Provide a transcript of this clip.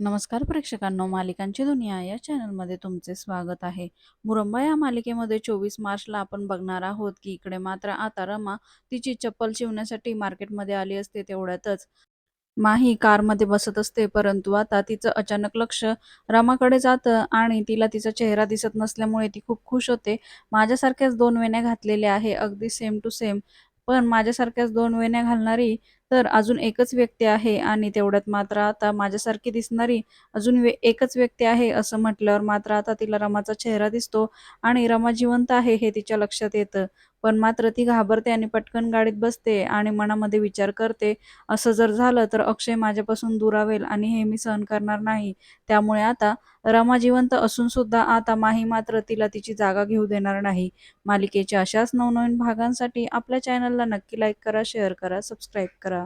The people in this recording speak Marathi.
नमस्कार प्रेक्षकांनो मालिकांची दुनिया या चॅनलमध्ये तुमचे स्वागत आहे. मुरंबा या मालिकेमध्ये चोवीस मार्चला आपण बघणार आहोत की इकडे मात्र आता रमा तिची चप्पल शिवण्यासाठी मार्केटमध्ये आली असते तेवढ्यातच. माही कारमध्ये बसत असते परंतु आता तिचं अचानक लक्ष रमाकडे जातं आणि तिला तिचा चेहरा दिसत नसल्यामुळे ती खूप खुश होते. माझ्यासारख्याच दोन वेण्या घातलेल्या आहे अगदी सेम टू सेम पण माझ्यासारख्याच दोन वेण्या घालणारी तर अजून एकच व्यक्ती आहे आणि तेवढ्यात मात्र आता माझ्यासारखी दिसणारी अजून एकच व्यक्ती आहे असं म्हटल्यावर मात्र आता तिला रमाचा चेहरा दिसतो आणि रमा जिवंत आहे हे तिच्या लक्षात येतं. पण मात्र ती घाबरते आणि पटकन गाडीत बसते आणि मनामध्ये विचार करते असं जर झालं तर अक्षय माझ्यापासून दुरावेल आणि हे मी सहन करणार नाही त्यामुळे आता रमा जिवंत असून सुद्धा आता माही मात्र तिला तिची जागा घेऊ देणार नाही. मालिकेच्या अशाच नवनवीन भागांसाठी आपल्या चॅनलला नक्की लाईक करा शेअर करा सबस्क्राईब करा.